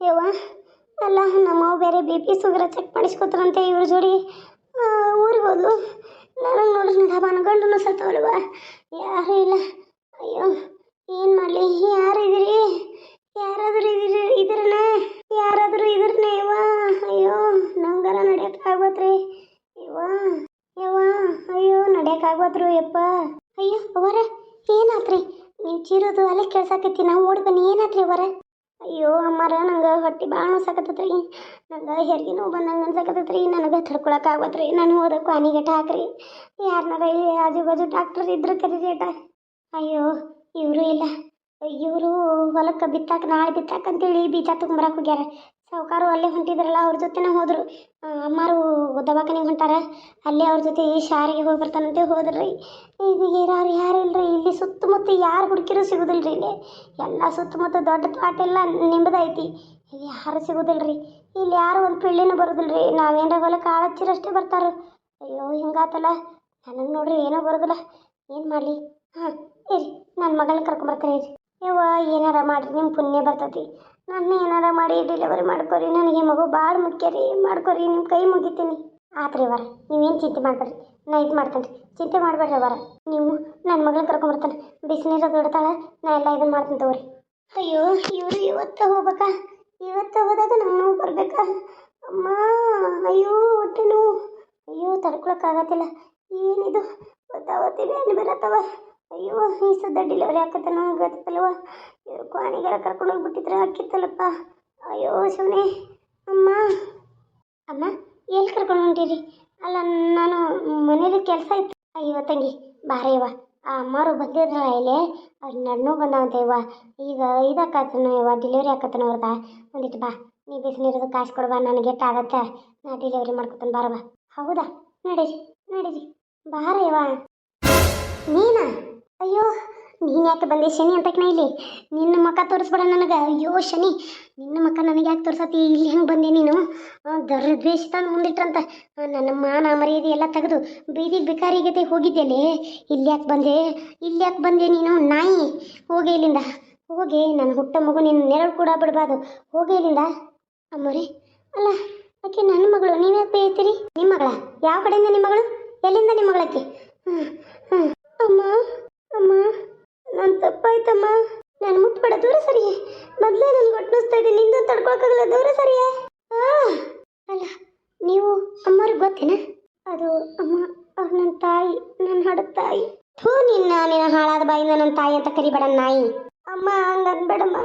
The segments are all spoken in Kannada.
ಯವ್ವ, ಅಲ್ಲ ನಮ್ಮವ್ವ ಬೇರೆ ಬಿ ಪಿ ಸುಗರ ಚೆಕ್ ಮಾಡಿಸ್ಕೊತಾರಂತೆ ಇವ್ರ ಜೋಡಿ. ಊರಿಗೆ ಹೋದ್ಲು. ನನಗೆ ನೋಡ್ರಿ ನನ್ನ ಅನ್ಕೊಂಡು ಸತ್ತವಲ್ವ ಯಾರೂ ಇಲ್ಲ. ಅಯ್ಯೋ, ಏನು ಮಾಡಲಿ? ಯಾರು ಇದ್ದೀರಿ? ಯಾರಾದರೂ ಇದ್ದೀರಿ ಇದ್ರನ ಯಾರಾದರೂ ಇದ್ರನೇ ಯವ್ವ? ಅಯ್ಯೋ ನಂಗಾರ ನಡಿಯೋಕ್ಕಾಗ್ಬತ್ರಿ ಯವ್ವ ಯವ್ವ, ಅಯ್ಯೋ ನಡಿಯೋಕ್ಕಾಗ್ಬತ್ರು ಯಪ್ಪ. ಅಯ್ಯೋ ಅವರ ಏನಾತ್ರಿ? ನೀವು ಚೀರೋದು ಅಲ್ಲೇ ಕೇಳ್ಸಾಕತ್ತಿ ನಾವು ಓಡಿ ಬನ್ನಿ. ಏನಾತ್ರಿ ಅವರ ಅಯ್ಯೋ ಅಮ್ಮಾರ, ನಂಗೆ ಹೊಟ್ಟೆ ಭಾಳ ನೋಸಾಕತ್ತೈತ್ರಿ. ನಂಗೆ ಹೆರಿಗೆ ನೋವು ಬಂದಂಗೆ ಅನ್ಸಕತ್ತೈತ್ರಿ. ನನಗೆ ತಡ್ಕೊಳಕ್ಕೆ ಆಗತ್ರಿ ನಾನು ಹೋದ ಆನಿಗಟ್ಟ ಹಾಕ್ರಿ. ಯಾರನ್ನಾರ ಇಲ್ಲಿ ಆಜು ಬಾಜು ಡಾಕ್ಟರ್ ಇದ್ರೆ ಕರೀರಿ ಅಟ ಅಯ್ಯೋ, ಇವರು ಇಲ್ಲ. ಇವರು ಹೊಲಕ್ಕೆ ಬಿತ್ತಾಕ, ನಾಳೆ ಬಿತ್ತಾಕ ಅಂತೇಳಿ ಬೀಜ ತೊಗೊಂಬರಕ್ಕೆ ಹೋಗ್ಯಾರ. ಸಾವುಕಾರು ಅಲ್ಲೇ ಹೊಂಟಿದ್ರಲ್ಲ, ಅವ್ರ ಜೊತೆನೇ ಹೋದರು. ಅಮ್ಮಾರು ದವಾಖಾನೆಗೆ ಹೊಂಟಾರ. ಅಲ್ಲೇ ಅವ್ರ ಜೊತೆ ಶಾರಿಗೆ ಹೋಗಿ ಬರ್ತಾನಂತೆ ಹೋದ್ರಿ. ಈಗ ಯಾರು ಯಾರು ಇಲ್ರಿ? ಇಲ್ಲಿ ಸುತ್ತಮುತ್ತ ಯಾರು ಹುಡುಕಿರೂ ಸಿಗೋದಿಲ್ರಿ ಇಲ್ಲಿ? ಎಲ್ಲ ಸುತ್ತಮುತ್ತ ದೊಡ್ಡ ತೋಟ ಎಲ್ಲ ನಿಂಬದೈತಿ. ಇಲ್ಲಿ ಯಾರು ಸಿಗೋದಿಲ್ರಿ? ಇಲ್ಲಿ ಯಾರು ಒಂದು ಪಿಳ್ಳಿನೂ ಬರೋದಿಲ್ರಿ. ನಾವೇನಾರ ಹೊಲಕ್ಕೆ ಆಳಚ್ಚಿರಷ್ಟೇ ಬರ್ತಾರೆ. ಅಯ್ಯೋ, ಹಿಂಗಾತಲ್ಲ. ನನಗೆ ನೋಡ್ರಿ ಏನೋ ಬರೋದಿಲ್ಲ. ಏನು ಮಾಡಲಿ? ಹಾಂ, ಇರಿ ನನ್ನ ಮಗಳನ್ನ ಕರ್ಕೊಂಬರ್ತೀನಿ ರೀ ಯವ್ವ, ಏನಾರ ಮಾಡಿರಿ? ನಿಮ್ಮ ಪುಣ್ಯ ಬರ್ತೈತಿ. ನನ್ನ ಏನಾರ ಮಾಡಿ ಡೆಲಿವರಿ ಮಾಡ್ಕೊರಿ. ನನಗೆ ಮಗು ಭಾಳ ಮುಖ್ಯ ರೀ. ಮಾಡ್ಕೊರಿ ನಿಮ್ಮ ಕೈ ಮುಗಿತೀನಿ. ಆತ್ರಿ ಅವರ ನೀವೇನು ಚಿಂತೆ ಮಾಡಬೇಡ್ರಿ. ನಾ ಇದು ಮಾಡ್ತೇನೆ ಚಿಂತೆ ಮಾಡಬೇಡ್ರಿ ಅವರ ನೀವು ನನ್ನ ಮಗಳನ್ನ ಕರ್ಕೊಂಬರ್ತಾನೆ ಬಿಸಿನೀರು ದೊಡ್ತಾಳೆ ನಾ ಎಲ್ಲ ಇದನ್ನು ಮಾಡ್ತೀನಿ ತಗೋರಿ. ಅಯ್ಯೋ, ಇವರು ಇವತ್ತು ಹೋಗ್ಬೇಕಾ? ಇವತ್ತು ಹೋದಾಗ ನಾನು ಬರಬೇಕಾ? ಅಮ್ಮ, ಅಯ್ಯೋ, ಹೊಟ್ಟೆ ನೋವು. ಅಯ್ಯೋ ತಡ್ಕೊಳಕ್ಕಾಗತ್ತಿಲ್ಲ ಏನಿದು? ಗೊತ್ತಾವತ್ತಿ ಬೇನೆ ಬರತ್ತವ. ಅಯ್ಯೋ, ಈ ಸದ್ದ ಡೆಲಿವರಿ ಆಕತ್ತನೋ ಗೊತ್ತಲ್ವ ಇವ್ರು ಕರ್ಕೊಂಡು ಹೋಗ್ಬಿಟ್ಟಿದ್ರೆ ಹಾಕಿತ್ತಲ್ಲಪ್ಪ ಅಯ್ಯೋ ಶಿವನೇ ಅಮ್ಮ. ಅಮ್ಮ, ಎಲ್ಲಿ ಕರ್ಕೊಂಡು ಹೊಂಟಿರಿ ಅಲ್ಲ, ನಾನು ಮನೇಲಿ ಕೆಲಸ ಇತ್ತು. ಅಯ್ಯೋ, ತಂಗಿ ಬಾರೇವ ಆ ಅಮ್ಮರು ಬಂದಿದ್ರ ಇಲ್ಲಿ. ಅವ್ರು ನಡ್ನು ಬಂದಾವಂತೆ ಈಗ ಇದಾಕತ್ತನ ಇವ ಡೆಲಿವರಿ ಆಕತ್ತನ ಅವ್ರದ. ಒಂದಿಟ್ಟು ಬಾ. ನೀ ಬಿಸಿನೀರದ ಕಾಸು ಕೊಡ್ಬಾ ನನಗೆ ಆಗತ್ತೆ. ನಾ ಡೆಲಿವರಿ ಮಾಡ್ಕೊತಾನೆ ಬಾರವ ಹೌದಾ? ನಡೀರಿ ನಡೀರಿ. ಬಾರೇವ ನೀನಾ? ಅಯ್ಯೋ, ನೀನು ಯಾಕೆ ಬಂದೆ ಶನಿ ಅಂತಕ್ನ ಇಲ್ಲಿ? ನಿನ್ನ ಮಕ್ಕ ತೋರಿಸ್ಬೇಡ ನನಗೆ. ಅಯ್ಯೋ, ಶನಿ, ನಿನ್ನ ಮಕ್ಕ ನನಗೆ ಯಾಕೆ ತೋರ್ಸತಿ? ಇಲ್ಲಿ ಹೆಂಗೆ ಬಂದೆ ನೀನು? ದರ್ದ್ವೇಷ ತಂದು ಮುಂದಿಟ್ರಂತ. ನನ್ನ ಮಾನ ಮರ್ಯಾದೆ ಎಲ್ಲ ತೆಗೆದು ಬೀದಿಗೆ ಬಿಕಾರಿಗತೆ ಹೋಗಿದ್ದೆಲೆ ಇಲ್ಲಿ ಯಾಕೆ ಬಂದೆ? ಇಲ್ಲಿ ಯಾಕೆ ಬಂದೆ ನೀನು, ನಾಯಿ? ಹೋಗಿ ಇಲ್ಲಿಂದ. ಹೋಗಿ, ನನ್ನ ಹುಟ್ಟ ಮಗು ನಿನ್ನ ನೆರಳು ಕೂಡ ಬಿಡಬಾರ್ದು. ಹೋಗಿ ಇಲ್ಲಿಂದ. ಅಮ್ಮರಿ, ಅಲ್ಲ, ಆಕೆ ನನ್ನ ಮಗಳು. ನೀವ್ಯಾಕೆ ಬೇಯ್ತೀರಿ? ನಿಮ್ಮ ಮಗಳ? ಯಾವ ಕಡೆಯಿಂದ ನಿಮ್ಮ ಮಗಳು? ಎಲ್ಲಿಂದ ನಿಮ್ಮ ಮಗಳಕ್ಕೆ ಹ್ಞೂ ಹ್ಞೂ ಅಮ್ಮ ಅಮ್ಮ ನನ್ನ ತಪ್ಪಾಯ್ತಮ್ಮ. ನಾನು ಮುಟ್ಬೇಡ, ದೂರ ಸರಿ. ಮೊದಲೇ ನನ್ಗೆ ಒಟ್ಟಿಸ್ತಾ ಇದ್ದೀನಿ ನಿಂದು ತಡ್ಕೊಳಕ್ಕಾಗಲ್ಲ, ದೂರ ಸರಿಯೇ ಅಲ್ಲ, ನೀವು ಅಮ್ಮವ್ರಿಗೆ ಗೊತ್ತೇನ? ಅದು ಅಮ್ಮ, ಅವ್ರು ನನ್ನ ತಾಯಿ ನನ್ನ ಹಡ ತಾಯಿ. ಥೂ, ನಿನ್ನ ನಿನ್ನ ಹಾಳಾದ ಬಾಯಿಂದ ನನ್ನ ತಾಯಿ ಅಂತ ಕರಿಬೇಡ ನಾಯಿ. ಅಮ್ಮ ಹಂಗೆ ಅನ್ಬೇಡಮ್ಮ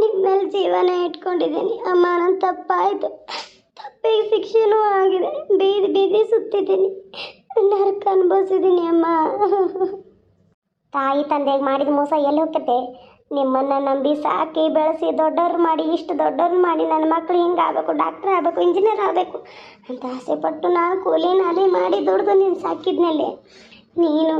ನಿಮ್ಮ ಮೇಲೆ ಜೀವನ ಇಟ್ಕೊಂಡಿದ್ದೀನಿ. ಅಮ್ಮ ನನ್ನ ತಪ್ಪಾಯ್ತು. ತಪ್ಪಿಗೆ ಶಿಕ್ಷೆನೂ ಆಗಿದೆ. ಬೀದಿ ಬೀದಿ ಸುತ್ತಿದ್ದೀನಿ. ನರಕ ಅನುಭವಿಸಿದ್ದೀನಿ, ಅಮ್ಮ. ತಾಯಿ ತಂದೆಗೆ ಮಾಡಿದ ಮೋಸ ಎಲ್ಲಿ ಹೋಗ್ತೈತೆ? ನಿಮ್ಮನ್ನು ನಂಬಿ ಸಾಕಿ ಬೆಳೆಸಿ ದೊಡ್ಡವ್ರು ಮಾಡಿ, ಇಷ್ಟು ದೊಡ್ಡವ್ರು ಮಾಡಿ ನನ್ನ ಮಕ್ಳು ಹಿಂಗೆ ಆಗಬೇಕು ಡಾಕ್ಟ್ರ್ ಆಗಬೇಕು ಇಂಜಿನಿಯರ್ ಆಗಬೇಕು ಅಂತ ಆಸೆ ಪಟ್ಟು ನಾನು ಕೂಲಿ ನಾಲಿ ಮಾಡಿ ದುಡ್ದು ನೀನು ಸಾಕಿದ್ನಲ್ಲಿ. ನೀನು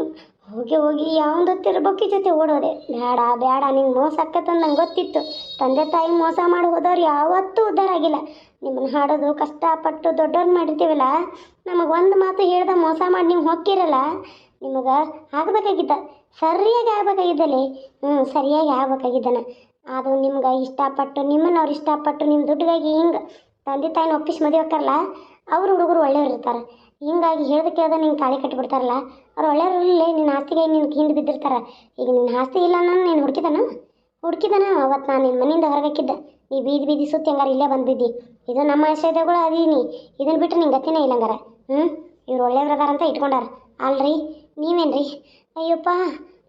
ಹೋಗಿ ಹೋಗಿ ಯಾವೊಂದು ತಿರ್ಬಕ್ಕಿ ಜೊತೆ ಓಡೋದೆ. ಬೇಡ ಬೇಡ ನಿಂಗೆ ಮೋಸ ಆಕತ್ತ ನಂಗೆ ಗೊತ್ತಿತ್ತು. ತಂದೆ ತಾಯಿ ಮೋಸ ಮಾಡಿ ಹೋದವ್ರು ಯಾವತ್ತೂ ಉದ್ಧಾರ ಆಗಿಲ್ಲ. ನಿಮ್ಮನ್ನು ಹಾಡೋದು ಕಷ್ಟಪಟ್ಟು ದೊಡ್ಡವ್ರು ಮಾಡಿರ್ತೀವಲ್ಲ, ನಮಗೆ ಒಂದು ಮಾತು ಹೇಳ್ದೆ ಮೋಸ ಮಾಡಿ ನೀವು ಹೊಕ್ಕಿರಲ್ಲ ನಿಮಗೆ ಆಗಬೇಕಾಗಿದ್ದ ಸರಿಯಾಗಿ ಆಗ್ಬೇಕಾಗಿದ್ದಲ್ಲಿ ಹ್ಞೂ ಸರಿಯಾಗಿ ಆಗ್ಬೇಕಾಗಿದ್ದನ. ಅದು ನಿಮ್ಗೆ ಇಷ್ಟಪಟ್ಟು ನಿಮ್ಮನ್ನು ಅವ್ರು ಇಷ್ಟಪಟ್ಟು ನಿಮ್ಮ ದುಡ್ಡಿಗಾಗಿ ಹಿಂಗೆ ತಂದೆ ತಾಯಿನ ಒಪ್ಪಿಸಿ ಮದುವೆ ಹಾಕಾರಲ್ಲ ಅವ್ರ ಹುಡುಗರು ಒಳ್ಳೆಯವ್ರು ಇರ್ತಾರೆ. ಹಿಂಗಾಗಿ ಹೇಳ್ದೆ ಕೇಳ್ದೆ ನಿಂಗೆ ತಾಳಿ ಕಟ್ಟಿಬಿಡ್ತಾರಲ್ಲ ಅವ್ರು ಒಳ್ಳೆಯವ್ರು ಇಲ್ಲೇ ನಿನ್ನ ಆಸ್ತಿಗೆ ನಿನ್ಗೆ ಹಿಂದೆ ಬಿದ್ದಿರ್ತಾರೆ. ಈಗ ನಿನ್ನ ಆಸ್ತಿ ಇಲ್ಲ ನಾನು ನೀನು ಹುಡುಕಿದಾನ? ಹುಡುಕಿದಾನ? ಅವತ್ತು ನಾನು ನಿನ್ನ ಮನೆಯಿಂದ ಹೊರಗಾಕಿದ್ದೆ ನೀ ಬೀದಿ ಬೀದಿ ಸುತ್ತಿ ಹಂಗಾರೆ ಇಲ್ಲೇ ಬಂದ್ಬಿದ್ದಿ. ಇದು ನಮ್ಮ ಆಶ್ರಯದಗಳು ಅದೀನಿ. ಇದನ್ನು ಬಿಟ್ಟರೆ ನಿಂಗೆ ಗತಿನೇ ಇಲ್ಲ ಹಂಗಾರೆ ಹ್ಞೂ ಇವ್ರು ಒಳ್ಳೆ ಬ್ರದರ್ ಅಂತ ಇಟ್ಕೊಂಡಾರ. ಅಲ್ರಿ, ನೀವೇನ್ರಿ? ಅಯ್ಯಪ್ಪ,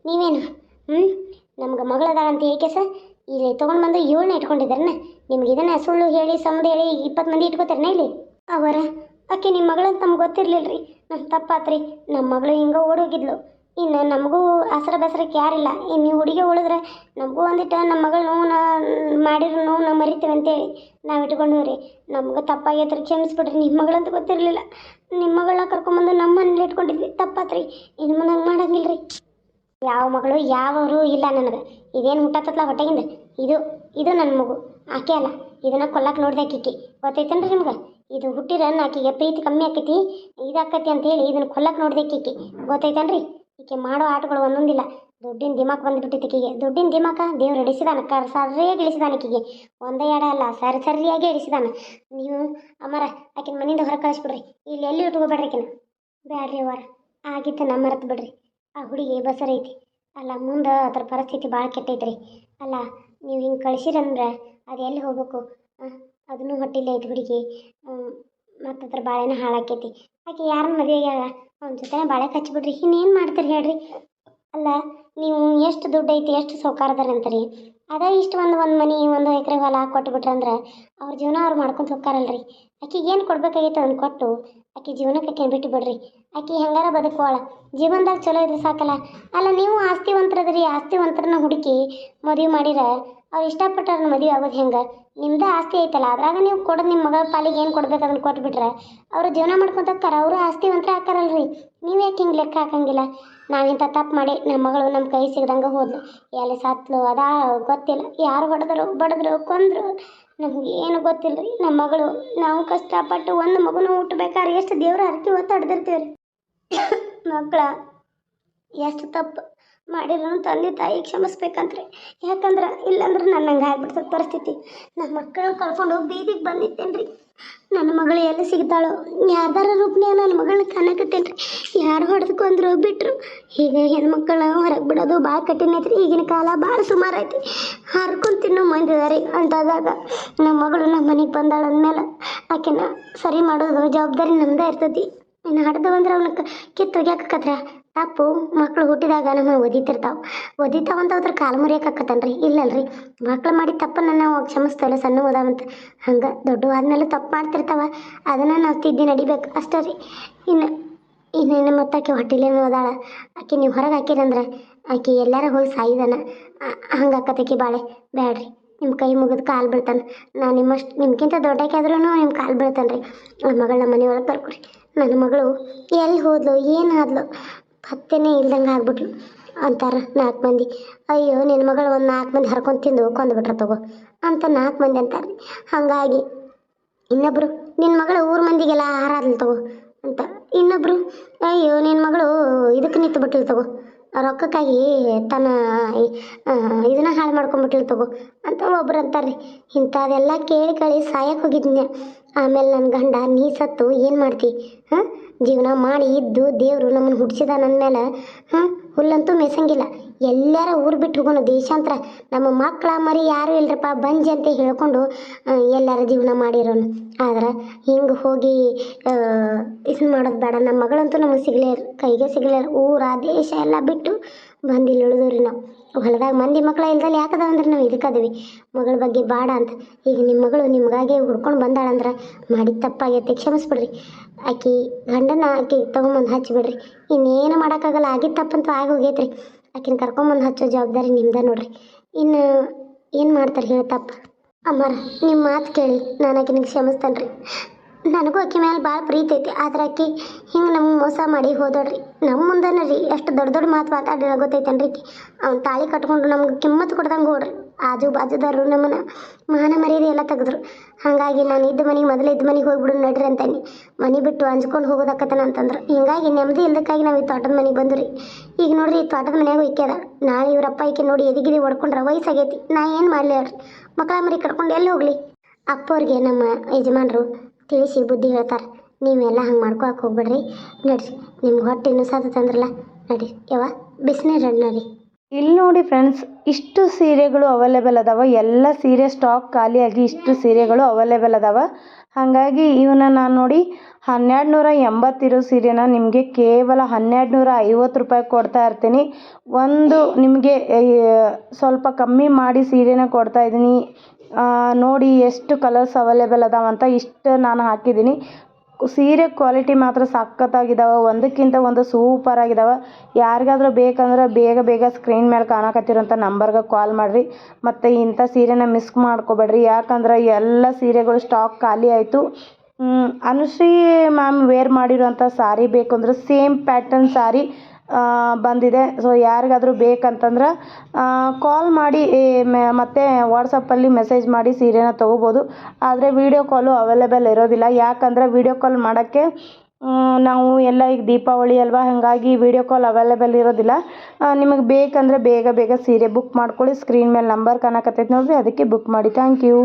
ನೀವೇನು? ಹ್ಞೂ ನಮ್ಗೆ ಮಗಳದಾಳಂತ ಏಕೆ ಸರ್ ಇಲ್ಲಿ ತೊಗೊಂಡು ಬಂದು ಏಳನ್ನ ಇಟ್ಕೊಂಡಿದ್ದಾರನ? ನಿಮ್ಗೆ ಇದನ್ನ ಸುಳ್ಳು ಹೇಳಿ ಸಮದು ಹೇಳಿ ಇಪ್ಪತ್ತು ಮಂದಿ ಇಟ್ಕೋತಾರನ ಇಲ್ಲಿ? ಅವರ, ಅಕ್ಕಿ ನಿಮ್ಮ ಮಗಳಂತ ನಮ್ಗೆ ಗೊತ್ತಿರಲಿಲ್ಲ ರೀ ನಮ್ಮ ತಪ್ಪಾತ್ರಿ. ನಮ್ಮ ಮಗಳು ಹಿಂಗೆ ಓಡೋಗಿದ್ಲು. ಇನ್ನು ನಮಗೂ ಹಸ್ರ ಬಸ್ರಕ್ಕೆ ಯಾರಿಲ್ಲ. ಇನ್ನು ನೀವು ಹುಡುಗಿ ಉಳಿದ್ರೆ ನಮಗೂ ಒಂದಿಟ್ಟು ನಮ್ಮ ಮಗಳು ನೋವು ಮಾಡಿರೋ ನೋವು ನಾವು ಮರಿತೀವಿ ಅಂತೇಳಿ ನಾವು ಇಟ್ಕೊಂಡು ರೀ. ನಮ್ಗೆ ತಪ್ಪಾಗೈತ್ರಿ, ಕ್ಷಮಿಸ್ಬಿಡ್ರಿ. ನಿಮ್ಮ ಮಗಳಂತ ಗೊತ್ತಿರಲಿಲ್ಲ. ನಿಮ್ಮ ಮಗಳನ್ನ ಕರ್ಕೊಂಬಂದು ನಮ್ಮ ಮನೇಲಿ ಇಟ್ಕೊಂಡಿದ್ವಿ. ತಪ್ಪಾತ್ರಿ. ಇನ್ನು ಮುಂದೆ ಮಾಡಂಗಿಲ್ಲ ರೀ. ಯಾವ ಮಗಳು ಯಾವರು ಇಲ್ಲ ನನಗೆ. ಇದೇನು ಹುಟ್ಟತ್ತಲ್ಲ ಹೊಟ್ಟೆಗಿಂದ? ಇದು ಇದು ನನ್ನ ಮಗು. ಆಕೆ ಅಲ್ಲ. ಇದನ್ನ ಕೊಲ್ಲಕ್ಕೆ ನೋಡ್ದೆ ಆಕಿಕ್ಕಿ ಗೊತ್ತೈತೇನ್ರಿ ನಿಮ್ಗೆ? ಇದು ಹುಟ್ಟಿರ ಆಕಿಗೆ ಪ್ರೀತಿ ಕಮ್ಮಿ ಆಕೈತಿ. ಇದಾಕತಿ ಅಂತೇಳಿ ಇದನ್ನ ಕೊಲ್ಲಕ್ಕೆ ನೋಡ್ದೆ ಆಕಿಕ್ಕಿ ಗೊತ್ತೈತೇನ್ರಿ? ಈಕೆ ಮಾಡೋ ಆಟಗಳು ಒಂದೊಂದಿಲ್ಲ. ದುಡ್ಡಿನ ದಿಮಾಕ್ ಬಂದ್ಬಿಟ್ಟಿತ್ತು ಈಕಿಗೆ. ದುಡ್ಡಿನ ದಿಮಾಕ ದೇವ್ರು ಇಳಿಸಿದಾನ ಕರ್ ಸರಿಯಾಗಿ ಇಳಿಸಿದಾನ ಈಕಿಗೆ. ಒಂದೇ ಎಡ ಅಲ್ಲ, ಸರಿ ಸರಿಯಾಗಿ ಇಳಿಸಿದಾನ ನೀವು ಅಮ್ಮರ ಆಕಿನ ಮನೆಯಿಂದ ಹೊರ ಕಳಿಸ್ಬಿಡ್ರಿ. ಇಲ್ಲಿ ಎಲ್ಲಿ ಇಟ್ಕೋಬೇಡ್ರಿ ಆಕಿನ ಬ್ಯಾಡ್ರಿ ಅವರ ಆಗಿತ್ತನ ಮರೆತು ಬಿಡ್ರಿ. ಆ ಹುಡುಗಿ ಬಸರ ಐತಿ. ಅಲ್ಲ, ಮುಂದೆ ಅದ್ರ ಪರಿಸ್ಥಿತಿ ಭಾಳ ಕೆಟ್ಟೈತ್ರಿ. ಅಲ್ಲ, ನೀವು ಹಿಂಗೆ ಕಳಿಸಿರಂದ್ರೆ ಅದು ಎಲ್ಲಿ ಹೋಗ್ಬೇಕು? ಅದನ್ನು ಹೊಟ್ಟಿಲ್ಲ ಐತಿ ಹುಡುಗಿ. ಮತ್ತು ಅದ್ರ ಬಾಳೆನ ಹಾಳಾಕೈತಿ. ಆಕೆ ಯಾರನ್ನ ಮದುವೆ ಆಗ್ಯಾಳ ಅವ್ನ ಜೊತೆ ಬಾಳೆ ಕಚ್ಚಿಬಿಡ್ರಿ ಇನ್ನೇನು ಮಾಡ್ತೀರಿ ಹೇಳ್ರಿ? ಅಲ್ಲ, ನೀವು ಎಷ್ಟು ದುಡ್ಡು ಐತಿ, ಎಷ್ಟು ಸೌಕಾರದಾರ ರೀ ಅದ ಇಷ್ಟು ಒಂದು ಒಂದು ಮನೆ, ಒಂದು ಎಕರೆ ಹೊಲ ಕೊಟ್ಬಿಟ್ರಂದ್ರೆ ಅವ್ರ ಜೀವನ ಅವ್ರು ಮಾಡ್ಕೊಂತ ಹೋಗ್ತಾರಲ್ರಿ. ಆಕಿಗೆ ಏನು ಕೊಡ್ಬೇಕಾಗಿತ್ತು ಅದನ್ನ ಕೊಟ್ಟು, ಆಕೆ ಜೀವನಕ್ಕೆ ಆಕೆ ಬಿಟ್ಟು ಬಿಡ್ರಿ ಆಕೆ ಹೆಂಗಾರ ಬದುಕೋಳ ಜೀವನದಾಗ ಚಲೋ ಇದ್ರೆ ಸಾಕಲ್ಲ. ಅಲ್ಲ, ನೀವು ಆಸ್ತಿವಂತರದ್ರಿ, ಆಸ್ತಿವಂತರನ್ನ ಹುಡುಕಿ ಮದುವೆ ಮಾಡಿರ, ಅವ್ರು ಇಷ್ಟಪಟ್ಟವ್ರನ್ನ ಮದುವೆ ಆಗೋದು ಹೆಂಗೆ? ನಿಮ್ದು ಆಸ್ತಿ ಐತಲ್ಲ, ಅದ್ರಾಗ ನೀವು ಕೊಡೋದು ನಿಮ್ಮ ಮಗಳ ಪಾಲಿಗೆ ಏನು ಕೊಡ್ಬೇಕು ಅದನ್ನ ಕೊಟ್ಬಿಟ್ರೆ? ಅವರು ಜೀವನ ಮಾಡ್ಕೊಂತ ಹೋಗ್ತಾರ ಅವರು ಆಸ್ತಿವಂತರ ಹಾಕಾರಲ್ರಿ. ನೀವು ಯಾಕೆ ಹಿಂಗೆ ಲೆಕ್ಕ ಹಾಕಂಗಿಲ್ಲ? ನಾವಿಂಥ ತಪ್ಪು ಮಾಡಿ ನಮ್ಮ ಮಗಳು ನಮ್ಮ ಕೈ ಸಿಗ್ದಂಗೆ ಹೋದ್ಲು. ಎಲ್ಲಿ ಸತ್ಲು, ಅದಾ ಗೊತ್ತಿಲ್ಲ. ಯಾರು ಹೊಡೆದ್ರು, ಬಡಿದ್ರು, ಕೊಂದ್ರು, ನಮ್ಗೆ ಏನು ಗೊತ್ತಿಲ್ಲ ರೀ ನಮ್ಮ ಮಗಳು, ನಾವು ಕಷ್ಟಪಟ್ಟು ಒಂದು ಮಗುನ ಹುಟ್ಟಬೇಕಾದ್ರೆ ಎಷ್ಟು ದೇವ್ರ ಹರಕೆ ಹಡ್ದಿರ್ತೀವಿ ರೀ ಮಕ್ಕಳ ಎಷ್ಟು ತಪ್ಪು ಮಾಡಿರೋ ತಂದೆ ತಾಯಿ ಕ್ಷಮಿಸ್ಬೇಕಂತ್ರಿ. ಯಾಕಂದ್ರೆ ಇಲ್ಲಂದ್ರೆ ನನ್ನ ಹಂಗೆ ಆಗ್ಬಿಡ್ತದೆ ಪರಿಸ್ಥಿತಿ. ನನ್ನ ಮಕ್ಕಳನ್ನ ಕಳ್ಕೊಂಡು ಬೀದಿಗೆ ಬಂದಿತ್ತೇನೆ ರೀ ನನ್ನ ಮಗಳು ಎಲ್ಲಿ ಸಿಗ್ತಾಳೋ. ಯಾರ್ದಾರ ರೂಪನೇ ನನ್ನ ಮಗಳನ್ನ ಕಾಣಕತ್ತೇನ್ರಿ. ಯಾರು ಹೊಡೆದ್ಕೊಂಡ್ರು ಬಿಟ್ಟರು ಈಗ ಹೆಣ್ಮಕ್ಳು ಹೊರಗೆ ಬಿಡೋದು ಭಾಳ ಕಠಿಣ ಐತ್ರಿ. ಈಗಿನ ಕಾಲ ಭಾಳ ಸುಮಾರು ಐತಿ. ಹರ್ಕೊಂಡು ತಿನ್ನೋ ಮಂದಿದಾರೆ ಅದಾರಿ ಅಂತಾದಾಗ ನಮ್ಮ ಮಗಳು ನಮ್ಮ ಮನೆಗೆ ಬಂದಾಳ ಅಂದಮೇಲೆ ಆಕೆನ ಸರಿ ಮಾಡೋದು ಜವಾಬ್ದಾರಿ ನಮ್ದೇ ಇರ್ತೈತಿ. ಇನ್ನು ಹಡ್ದು ಅಂದ್ರೆ ಅವನ ಕಿತ್ತು ಒಗ್ಯಾಕತ್ರೆ ತಪ್ಪು. ಮಕ್ಕಳು ಹುಟ್ಟಿದಾಗ ನಮ್ಮ ಒದಿತಿರ್ತಾವೆ ಒದಿತಾವಂತ ಹೋದ್ರೆ ಕಾಲು ಮುರಿಯೋಕ್ಕಾಕತ್ತನ್ರಿ ಇಲ್ಲಲ್ರಿ. ಮಕ್ಳು ಮಾಡಿದ ತಪ್ಪನ್ನು ನಾವು ಕ್ಷಮಿಸ್ತೇವಲ್ಲ, ಸಣ್ಣ ಓದಾವಂತ ಹಂಗೆ ದೊಡ್ಡ ಆದ್ಮೇಲೆ ತಪ್ಪು ಮಾಡ್ತಿರ್ತಾವ. ಅದನ್ನು ನಾವು ತಿದ್ದಿ ನಡಿಬೇಕು. ಅಷ್ಟೇ ರೀ. ಇನ್ನು ಇನ್ನು ಇನ್ನು ಮತ್ತೆ ಆಕೆ ಹೊಟ್ಟಿಲೇನು ಓದಾಳ ಆಕೆ ನೀವು ಹೊರಗೆ ಹಾಕಿರಂದ್ರೆ ಆಕೆ ಎಲ್ಲಾರ ಹೋಗಿ ಸಾಯಿದಾನ. ಹಂಗೆ ಆಕತ್ತಕಿ ಬಾಳೆ. ಬ್ಯಾಡ್ರಿ. ನಿಮ್ಮ ಕೈ ಮುಗಿದು ಕಾಲು ಬೀಳ್ತಾನೆ. ನಾನು ನಿಮ್ಮಷ್ಟು ನಿಮ್ಗಿಂತ ದೊಡ್ಡಕ್ಕೆ ಆದ್ರೂ ನಿಮ್ಮ ಕಾಲು ಬೀಳ್ತಾನೆ ರೀ ಮಗಳ ಮನೆ ಒಳಗೆ ಕರ್ಕೊರಿ ನನ್ನ ಮಗಳು ಎಲ್ಲಿ ಹೋದ್ಲು, ಏನಾದ್ಲು, ಪತ್ತೆನೇ ಇಲ್ದಂಗೆ ಆಗ್ಬಿಟ್ಲು ಅಂತಾರೆ ನಾಲ್ಕು ಮಂದಿ. ಅಯ್ಯೋ, ನಿನ್ನ ಮಗಳು ಒಂದು ನಾಲ್ಕು ಮಂದಿ ಹರ್ಕೊಂಡು ತಿಂದು ಕೊಂದ್ಬಿಟ್ರ ತಗೋ ಅಂತ ನಾಲ್ಕು ಮಂದಿ ಅಂತಾರೆ. ಹಾಗಾಗಿ ಇನ್ನೊಬ್ರು, ನಿನ್ನ ಮಗಳು ಊರು ಮಂದಿಗೆಲ್ಲ ಆಹಾರ ಆದ್ಲು ತಗೋ ಅಂತ ಇನ್ನೊಬ್ರು, ಅಯ್ಯೋ, ನಿನ್ನ ಮಗಳು ಇದಕ್ಕೆ ನಿಂತು ಬಿಟ್ಲು ತಗೋ, ರೊಕ್ಕಕ್ಕಾಗಿ ತನ್ನ ಇದನ್ನ ಹಾಳು ಮಾಡ್ಕೊಂಬಿಟ್ಟಿಲ್ ತಗೋ ಅಂತ ಒಬ್ರು ಅಂತಾರೆ. ರೀ ಇಂಥದ್ದೆಲ್ಲ ಕೇಳಿ ಕೇಳಿ ಸಾಯಕ್ಕೆ ಹೋಗಿದ್ನೆ ಆಮೇಲೆ ನನ್ನ ಗಂಡ, ನೀ ಸತ್ತು, ಏನು ಮಾಡ್ತಿ? ಹಾಂ? ಜೀವನ ಮಾಡಿ ಇದ್ದು ದೇವರು ನಮ್ಮನ್ನು ಹುಡ್ಸಿದ ಮೇಲೆ. ಹಾಂ? ಹುಲ್ಲಂತೂ ಮೆಸಂಗಿಲ್ಲ ಎಲ್ಲಾರ ಊರು ಬಿಟ್ಟು ಹೋಗೋಣ ದೇಶಾಂತರ. ನಮ್ಮ ಮಕ್ಕಳ ಮರಿ ಯಾರು ಇಲ್ಲರಪ್ಪ ಬಂಜಿ ಅಂತ ಹೇಳ್ಕೊಂಡು ಎಲ್ಲರ ಎಲ್ಲಾರ ಜೀವನ ಮಾಡಿರೋನು ಆದ್ರೆ ಹಿಂಗೆ ಹೋಗಿ ಇದು ಮಾಡೋದು ಬೇಡ. ನಮ್ಮ ಮಗಳಂತೂ ನಮಗೆ ಸಿಗಲೇ, ಕೈಗೆ ಸಿಗಲೇ ಊರ ದೇಶ ಎಲ್ಲ ಬಿಟ್ಟು ಬಂದು ಇಲ್ಲಿ ಉಳಿದವ್ರಿ ನಾವು. ಹೊಲದಾಗ ಮಂದಿ ಮಕ್ಕಳ ಇಲ್ದಲ್ಲಿ ಯಾಕದ ಅಂದ್ರೆ ನಾವು? ಇದಕ್ಕದೀವಿ ಮಗಳ ಬಗ್ಗೆ ಬಾಡ ಅಂತ. ಈಗ ನಿಮ್ಮ ಮಗಳು ನಿಮಗಾಗಿ ಹುಡ್ಕೊಂಡು ಬಂದಾಳಂದ್ರೆ ಮಾಡಿದ ತಪ್ಪಾಗೈತೆ ಕ್ಷಮಿಸ್ಬಿಡ್ರಿ. ಆಕಿ ಗಂಡನ ಆಕೆ ತೊಗೊಂಬಂದು ಹಚ್ಚಿಬಿಡ್ರಿ ಇನ್ನೇನು ಮಾಡೋಕ್ಕಾಗಲ್ಲ. ಆಗಿದ್ದ ತಪ್ಪಂತೂ ಆಗಿ ಹೋಗೈತ್ರಿ. ಆಕಿನ ಕರ್ಕೊಂಬಂದು ಹಚ್ಚೋ ಜವಾಬ್ದಾರಿ ನಿಮ್ದ ನೋಡ್ರಿ. ಇನ್ನು ಏನು ಮಾಡ್ತಾರೆ ಹೇಳ್ತಪ್ಪ ಅಮ್ಮಾರ ನಿಮ್ಮ ಮಾತು ಕೇಳಿ. ನಾನು ಆಕಿನಿಗೆ ಕ್ಷಮಿಸ್ತಾನೆ ರೀ ನನಗೂ ಆಕೆ ಮೇಲೆ ಭಾಳ ಪ್ರೀತಿ ಐತಿ, ಆದ್ರೆ ಆಕೆ ಹಿಂಗೆ ನಮ್ಮ ಮೋಸ ಮಾಡಿ ಹೋದಳ್ರಿ. ನಮ್ಮ ಮುಂದನ ರೀ, ಎಷ್ಟು ದೊಡ್ಡ ದೊಡ್ಡ ಮಾತು ಮಾತಾಡಿರೋ ಗೊತ್ತೈತೇನ್ರಿ ಅವ್ನು ತಾಳಿ ಕಟ್ಕೊಂಡು ನಮ್ಗೆ ಕಿಮ್ಮತ್ತು ಕೊಡ್ದಂಗೆ ಹೋಗ್ರಿ ಆಜು ಬಾಜುದಾರರು ನಮ್ಮನ್ನು ಮಾನ ಮರ್ಯಾದೆ ಎಲ್ಲ ತೆಗೆದ್ರು. ಹಾಗಾಗಿ ನಾನು ಇದ್ದ ಮನೆಗೆ ಮೊದಲು ಇದ್ದ ಮನೆಗೆ ಹೋಗ್ಬಿಡು ನಡ್ರಿ ಅಂತಾನೆ. ಮನೆ ಬಿಟ್ಟು ಅಂಜ್ಕೊಂಡು ಹೋಗೋದಕ್ಕತನ ಅಂತಂದ್ರು. ಹಿಂಗಾಗಿ ನೆಮ್ಮದಿ ಇಲ್ಲದಕ್ಕಾಗಿ ನಾವು ಈ ತೋಟದ ಮನೆಗೆ ಬಂದ್ರಿ ಈಗ ನೋಡ್ರಿ, ಈ ತೋಟದ ಮನ್ಯಾಗ ಇಕ್ಕ್ಯದ ನಾಳೆ ಇವರಪ್ಪ ಈಕೆ ನೋಡಿ ಎದಿಗಿದಿ ಹೊಡ್ಕೊಂಡ್ರೆ ವಯಸ್ಸಾಗೈತಿ. ನಾ ಏನು ಮಾಡಲಿ ಮಕ್ಕಳ ಮರಿ ಕರ್ಕೊಂಡು ಎಲ್ಲಿ ಹೋಗ್ಲಿ? ಅಪ್ಪವ್ರಿಗೆ ನಮ್ಮ ಯಜಮಾನರು ತಿಳಿಸಿ ಬುದ್ಧಿ ಹೇಳ್ತಾರೆ. ನೀವೆಲ್ಲ ಹಂಗೆ ಮಾಡ್ಕೊಳಕ್ಕೆ ಹೋಗ್ಬೇಡ್ರಿ. ನಡ್ರಿ ನಿಮ್ಗೆ ಹೊಟ್ಟೆ ಇನ್ನೂ ತಂದ್ರಲ್ಲ ನಡಿ, ಯವ್ವ, ಬಿಸಿನೀರು ನಡಿ. ಇಲ್ಲಿ ನೋಡಿ ಫ್ರೆಂಡ್ಸ್ ಇಷ್ಟು ಸೀರೆಗಳು ಅವೈಲೇಬಲ್ ಅದಾವ. ಎಲ್ಲ ಸೀರೆ ಸ್ಟಾಕ್ ಖಾಲಿಯಾಗಿ ಇಷ್ಟು ಸೀರೆಗಳು ಅವೈಲೇಬಲ್ ಅದಾವ. ಹಾಗಾಗಿ ಇವನ್ನ ನಾನು ನೋಡಿ ಹನ್ನೆರಡು ನೂರ ಎಂಬತ್ತಿರೋ ಸೀರೆನ ನಿಮಗೆ ಕೇವಲ ಹನ್ನೆರಡು ನೂರ ಐವತ್ತು ರೂಪಾಯಿ ಕೊಡ್ತಾ ಇರ್ತೀನಿ. ಒಂದು ನಿಮಗೆ ಸ್ವಲ್ಪ ಕಮ್ಮಿ ಮಾಡಿ ಸೀರೆನ ಕೊಡ್ತಾ ಇದ್ದೀನಿ. ನೋಡಿ ಎಷ್ಟು ಕಲರ್ಸ್ ಅವೈಲೇಬಲ್ ಅದಾವಂತ ಇಷ್ಟು ನಾನು ಹಾಕಿದ್ದೀನಿ ಸೀರೆ ಕ್ವಾಲಿಟಿ ಮಾತ್ರ ಸಖತ್ತಾಗಿದಾವೆ, ಒಂದಕ್ಕಿಂತ ಒಂದು ಸೂಪರ್ ಆಗಿದಾವ. ಯಾರಿಗಾದ್ರೂ ಬೇಕಂದ್ರೆ ಬೇಗ ಬೇಗ ಸ್ಕ್ರೀನ್ ಮೇಲೆ ಕಾಣಕತ್ತಿರೋಂಥ ನಂಬರ್ಗೆ ಕಾಲ್ ಮಾಡಿರಿ. ಮತ್ತು ಇಂಥ ಸೀರೆನ ಮಿಸ್ ಮಾಡ್ಕೋಬೇಡ್ರಿ. ಯಾಕಂದ್ರೆ ಎಲ್ಲ ಸೀರೆಗಳು ಸ್ಟಾಕ್ ಖಾಲಿ ಆಯಿತು. ಅನುಶ್ರೀ ಮ್ಯಾಮ್ ವೇರ್ ಮಾಡಿರೋಂಥ ಸಾರಿ ಬೇಕು ಅಂದ್ರೆ ಸೇಮ್ ಪ್ಯಾಟರ್ನ್ ಸಾರಿ ಬಂದಿದೆ. ಸೊ ಯಾರಿಗಾದ್ರೂ ಬೇಕಂತಂದ್ರೆ ಕಾಲ್ ಮಾಡಿ ಮತ್ತು ವಾಟ್ಸಪ್ಪಲ್ಲಿ ಮೆಸೇಜ್ ಮಾಡಿ ಸೀರೆನ ತೊಗೋಬೋದು. ಆದರೆ ವೀಡಿಯೋ ಕಾಲು ಅವೈಲೇಬಲ್ ಇರೋದಿಲ್ಲ. ಯಾಕಂದರೆ ವೀಡಿಯೋ ಕಾಲ್ ಮಾಡೋಕ್ಕೆ ನಾವು ಎಲ್ಲ ಈಗ ದೀಪಾವಳಿ ಅಲ್ವಾ, ಹಾಗಾಗಿ ವಿಡಿಯೋ ಕಾಲ್ ಅವೈಲೇಬಲ್ ಇರೋದಿಲ್ಲ. ನಿಮಗೆ ಬೇಕಂದರೆ ಬೇಗ ಬೇಗ ಸೀರೆ ಬುಕ್ ಮಾಡ್ಕೊಳ್ಳಿ. ಸ್ಕ್ರೀನ್ ಮೇಲೆ ನಂಬರ್ ಕಾಣಕತ್ತೈತೆ ನೋಡಿರಿ, ಅದಕ್ಕೆ ಬುಕ್ ಮಾಡಿ. Thank you